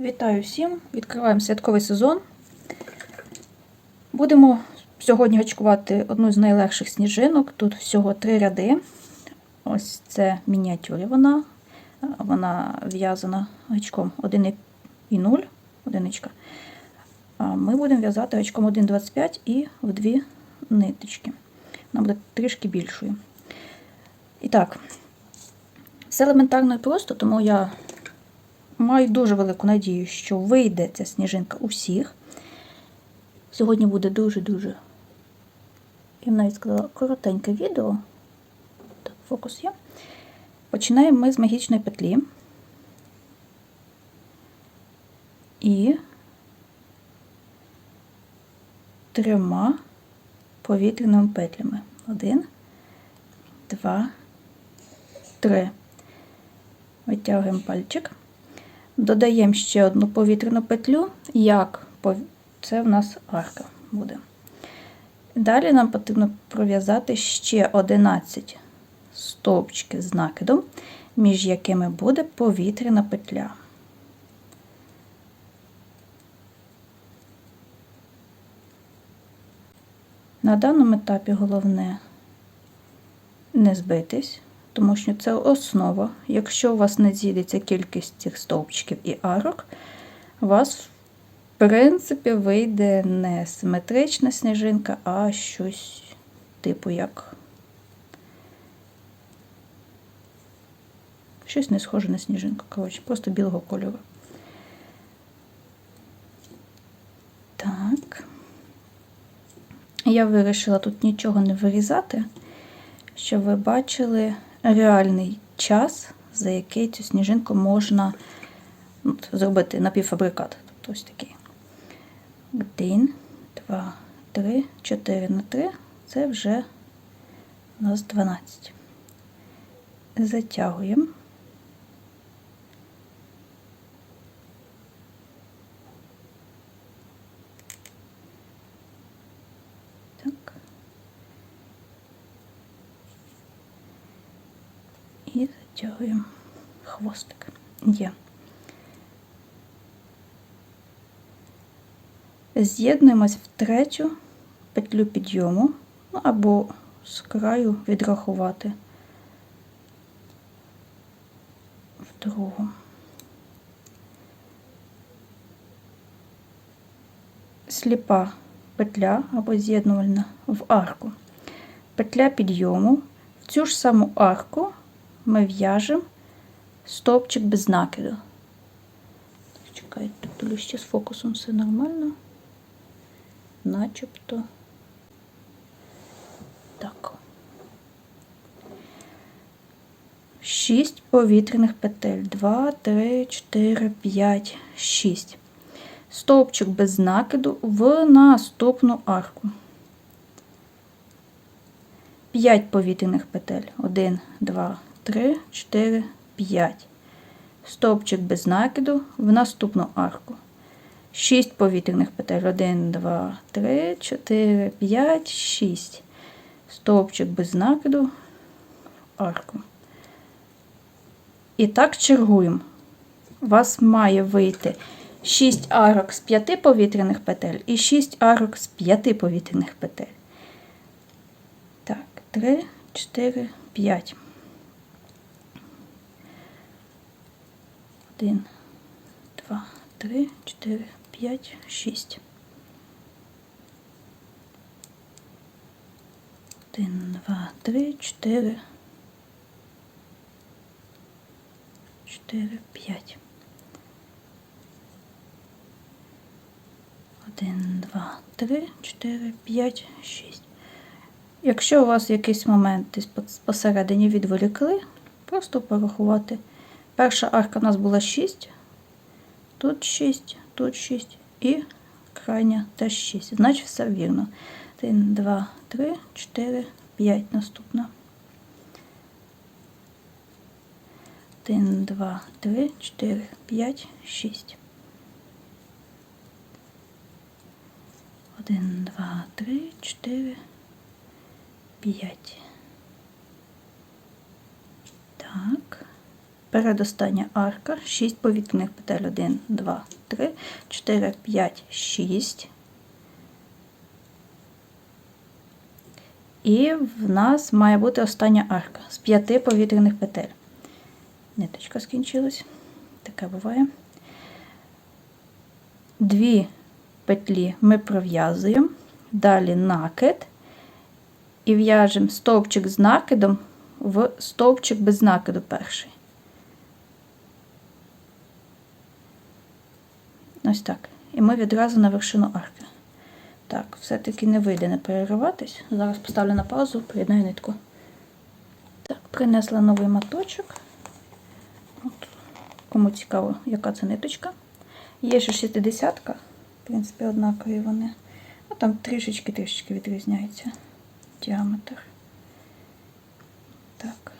Вітаю всім! Відкриваємо святковий сезон. Будемо сьогодні гачкувати одну з найлегших сніжинок. Тут всього три ряди. Ось це мініатюрі вона. Вона в'язана гачком 1,0 одиничка. А ми будемо в'язати гачком 1,25 і в дві ниточки. Вона буде трішки більшою. І так, все елементарно і просто, тому я Маю дуже велику надію, що вийде ця сніжинка у всіх. Сьогодні буде дуже-дуже, я б навіть сказала, коротеньке відео. Так, фокус є. Починаємо ми з магічної петлі. І трьома повітряними петлями. Один, два, три. Витягуємо пальчик. Додаємо ще одну повітряну петлю, як це в нас арка буде. Далі нам потрібно пров'язати ще 11 стовпчиків з накидом, між якими буде повітряна петля. На даному етапі головне не збитись тому що це основа. Якщо у вас не зійдеться кількість цих стовпчиків і арок, у вас, в принципі, вийде не симетрична сніжинка, а щось типу як щось не схоже на сніжинку. Коротше, просто білого кольору. Так. Я вирішила тут нічого не вирізати, щоб ви бачили реальний час, за який цю сніжинку можна от, зробити напівфабрикат. Тобто ось такий. Один, два, три, чотири на три. Це вже у нас 12. Затягуємо. І хвостик. Є. З'єднуємось в третю петлю підйому, ну або з краю відрахувати в другу. Сліпа петля або з'єднувальна в арку. Петля підйому в цю ж саму арку ми в'яжемо стовпчик без накиду. Чекайте, тут ще з фокусом все нормально. Начебто так. Шість повітряних петель. Два, три, чотири, п'ять, шість. Стовпчик без накиду в наступну арку. 5 повітряних петель. 1, 2, 3, 4, 5. Стовпчик без накиду в наступну арку. 6 повітряних петель. 1, 2, 3, 4, 5, 6. Стовпчик без накиду в арку. І так чергуємо. У вас має вийти 6 арок з 5 повітряних петель і 6 арок з 5 повітряних петель. Так, 3, 4, 5. Один, два, три, чотири, п'ять, шість. Один, два, три, чотири. Чотири, п'ять. Один, два, три, чотири, п'ять, шість. Якщо у вас якийсь момент десь посередині відволікли, просто порахувати. Перша арка у нас була 6, тут 6, тут 6 і крайня теж 6. Значить, все вірно. 1, 2, 3, 4, 5 наступна. 1, 2, 3, 4, 5, 6. 1, 2, 3, 4, 5. Так. Передостання арка, 6 повітряних петель, 1, 2, 3, 4, 5, 6. І в нас має бути остання арка з 5 повітряних петель. Ниточка скінчилась. Таке буває. Дві петлі ми пров'язуємо, далі накид і в'яжемо стовпчик з накидом в стовпчик без накиду перший. Ось так. І ми відразу на вершину арки. Так, все-таки не вийде не перериватись. Зараз поставлю на паузу, приєднаю нитку. Так, принесла новий маточок. От. Кому цікаво, яка це ниточка. Є ще 60 ка в принципі, однакові вони. Ну, там трішечки-трішечки відрізняється діаметр. Так.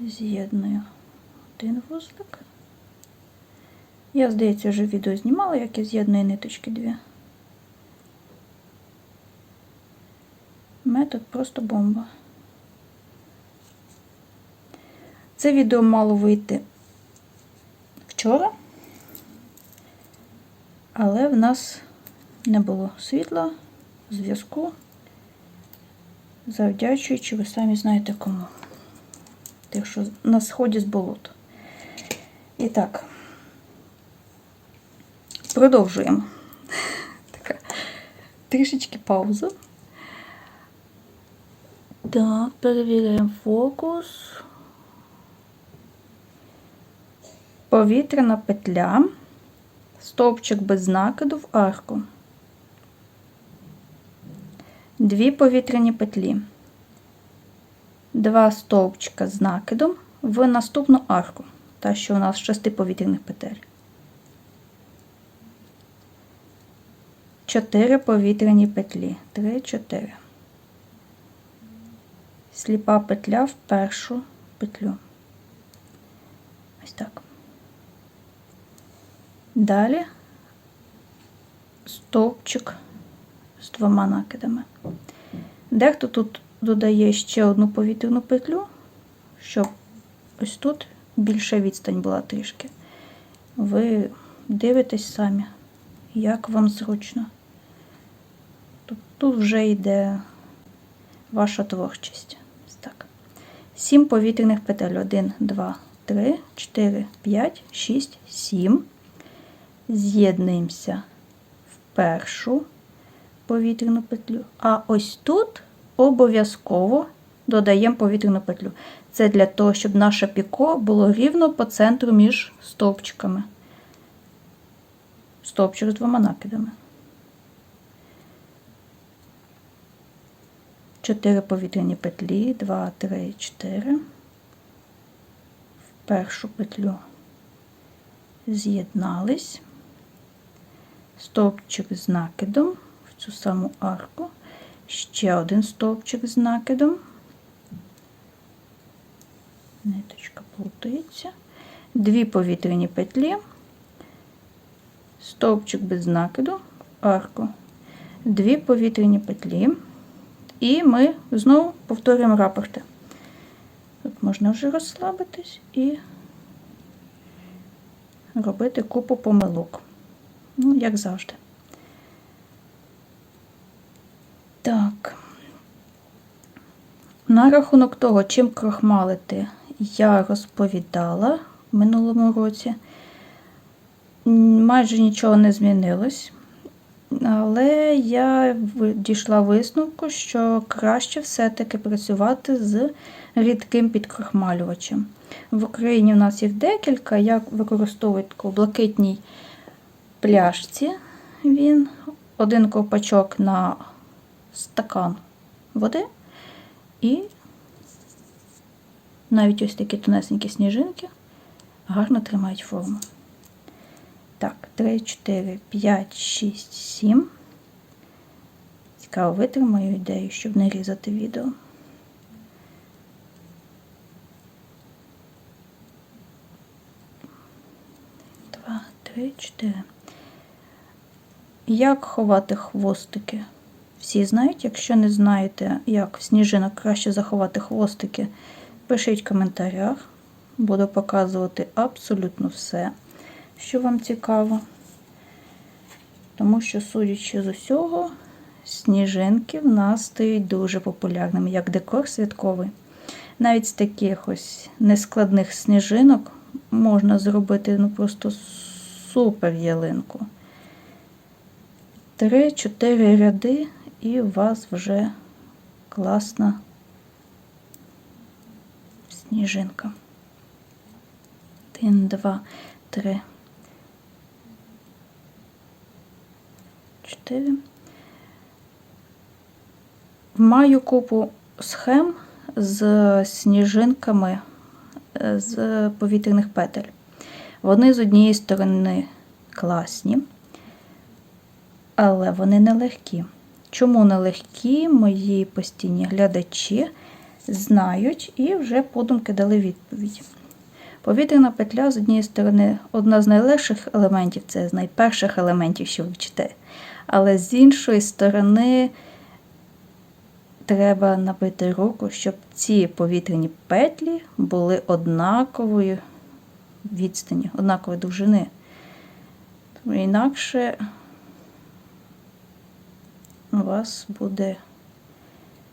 З'єдную один вузлик. Я, здається, вже відео знімала, як я з'єдную ниточки дві. Метод просто бомба. Це відео мало вийти вчора, але в нас не було світла, зв'язку, завдячуючи, ви самі знаєте кому. Тих, що на сході з болот. І так, продовжуємо. Така трішечки пауза. Так, перевіряємо фокус. Повітряна петля, стовпчик без накиду в арку. Дві повітряні петлі, два стовпчика з накидом в наступну арку, та що у нас з шести повітряних петель. Чотири повітряні петлі. Три, чотири. Сліпа петля в першу петлю. Ось так. Далі стовпчик з двома накидами. Дехто тут додає ще одну повітряну петлю, щоб ось тут більша відстань була трішки. Ви дивитесь самі, як вам зручно. Тут, вже йде ваша творчість. Так. Сім повітряних петель. 1, 2, 3, 4, 5, 6, 7 з'єднуємося в першу повітряну петлю, а ось тут обов'язково додаємо повітряну петлю. Це для того, щоб наше піко було рівно по центру між стовпчиками. Стовпчик з двома накидами. Чотири повітряні петлі, 2, 3, 4. В першу петлю з'єднались. Стовпчик з накидом в цю саму арку, ще один стовпчик з накидом, ниточка плутається, дві повітряні петлі, стовпчик без накиду, арку, дві повітряні петлі, і ми знову повторюємо рапорти. Тут можна вже розслабитись і робити купу помилок. Ну, як завжди. Так. На рахунок того, чим крохмалити, я розповідала в минулому році. Майже нічого не змінилось. Але я дійшла висновку, що краще все-таки працювати з рідким підкрохмалювачем. В Україні в нас їх декілька, я використовую таку блакитній пляшці він, один ковпачок на стакан води і навіть ось такі тонесенькі сніжинки гарно тримають форму. Так, 3, 4, 5, 6, 7. Цікаво витримаю ідею, щоб не різати відео. Два, три, чотири. Як ховати хвостики? Всі знають, якщо не знаєте, як в сніжинок краще заховати хвостики, Пишіть в коментарях, буду показувати абсолютно все, що вам цікаво. Тому що, судячи з усього, сніжинки в нас стають дуже популярними, як декор святковий. Навіть з таких ось нескладних сніжинок можна зробити ну просто супер ялинку. Три-чотири ряди, і у вас вже класна сніжинка. Один, два, три. Чотири. Маю купу схем з сніжинками е, з повітряних петель. Вони з однієї сторони класні, але вони нелегкі. Чому нелегкі, мої постійні глядачі знають і вже подумки дали відповідь. Повітряна петля з однієї сторони одна з найлегших елементів, це з найперших елементів, що ви вчите. Але з іншої сторони треба набити руку, щоб ці повітряні петлі були однакової відстані, однакової довжини. Тому інакше у вас буде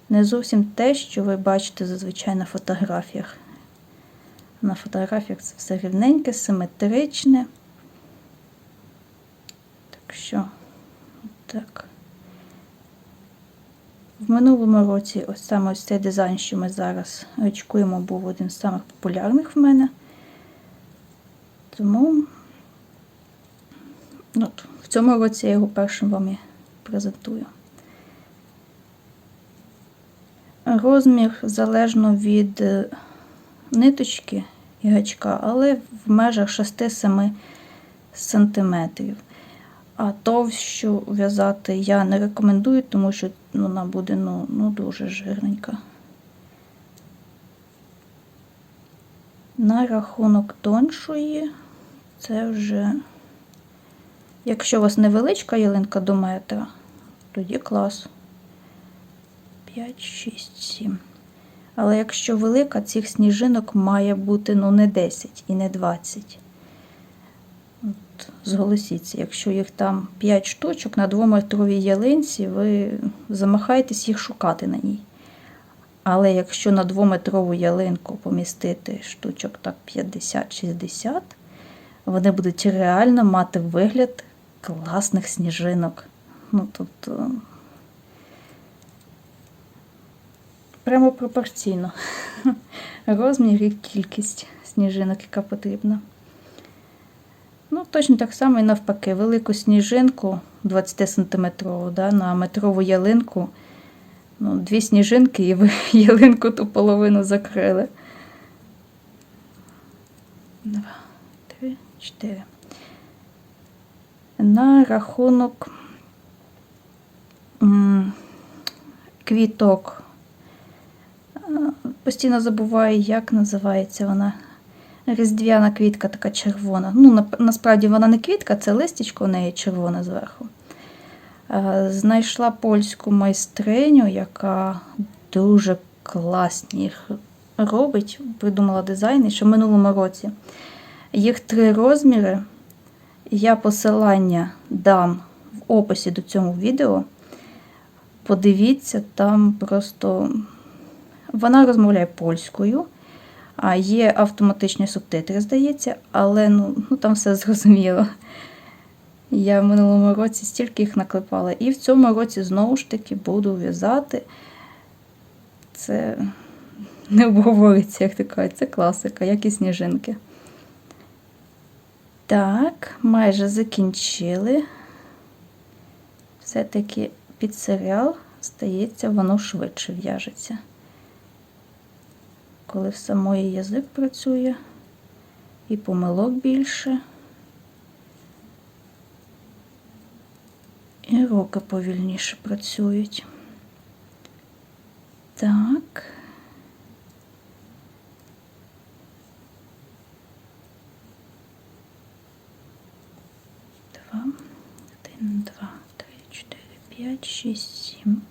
не зовсім те, що ви бачите зазвичай на фотографіях. На фотографіях це все рівненьке, симетричне. Так що, так. В минулому році ось саме ось цей дизайн, що ми зараз очкуємо, був один з самих популярних в мене. Тому ну, в цьому році я його першим вам і презентую. Розмір залежно від е, ниточки і гачка, але в межах 6-7 см. А товщу в'язати я не рекомендую, тому що вона буде ну, ну дуже жирненька. На рахунок тоншої, це вже, якщо у вас невеличка ялинка до метра, тоді клас. 5, 6, 7. Але якщо велика, цих сніжинок має бути ну, не 10 і не 20. Зголосіться, якщо їх там 5 штучок на двометровій ялинці, ви замахаєтесь їх шукати на ній. Але якщо на двометрову ялинку помістити штучок так 50-60, вони будуть реально мати вигляд класних сніжинок. Ну, тобто, прямо пропорційно. Розмір і кількість сніжинок, яка потрібна. Ну, точно так само і навпаки, велику сніжинку 20 см да, на метрову ялинку. Ну, Дві сніжинки і ви ялинку ту половину закрили. Два, три, чотири. На рахунок квіток Постійно забуваю, як називається вона. Різдвяна квітка така червона. Ну, Насправді вона не квітка, це листячко у неї червоне зверху. Знайшла польську майстриню, яка дуже класні їх робить, придумала дизайни, що в минулому році. Їх три розміри. Я посилання дам в описі до цього відео. Подивіться, там просто вона розмовляє польською, а є автоматичні субтитри, здається, але ну, ну там все зрозуміло. Я в минулому році стільки їх наклепала. І в цьому році знову ж таки буду в'язати. Це не обговориться, як то це класика, як і сніжинки. Так, майже закінчили. Все-таки під серіал, стається, воно швидше в'яжеться коли в самої язик працює і помилок більше, і руки повільніше працюють. Так. Два, один, два, три, чотири, п'ять, шість, сім.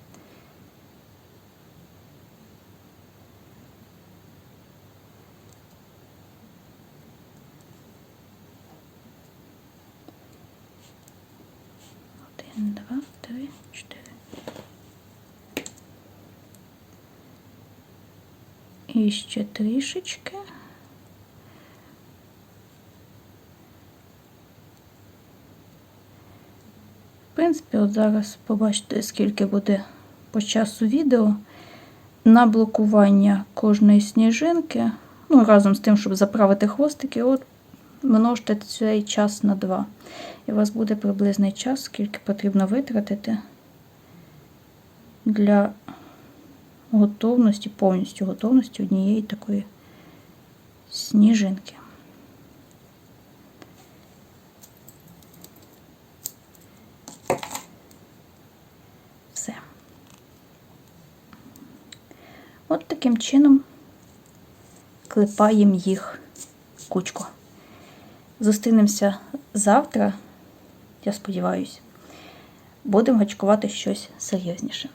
Один, два, три, чотири. І ще трішечки. В принципі, от зараз побачите, скільки буде по часу відео на блокування кожної сніжинки. Ну, разом з тим, щоб заправити хвостики, от множте цей час на 2. І у вас буде приблизний час, скільки потрібно витратити для готовності, повністю готовності однієї такої сніжинки. Все. От таким чином клепаємо їх кучку. Зустрінемося завтра, я сподіваюся. Будемо гачкувати щось серйозніше.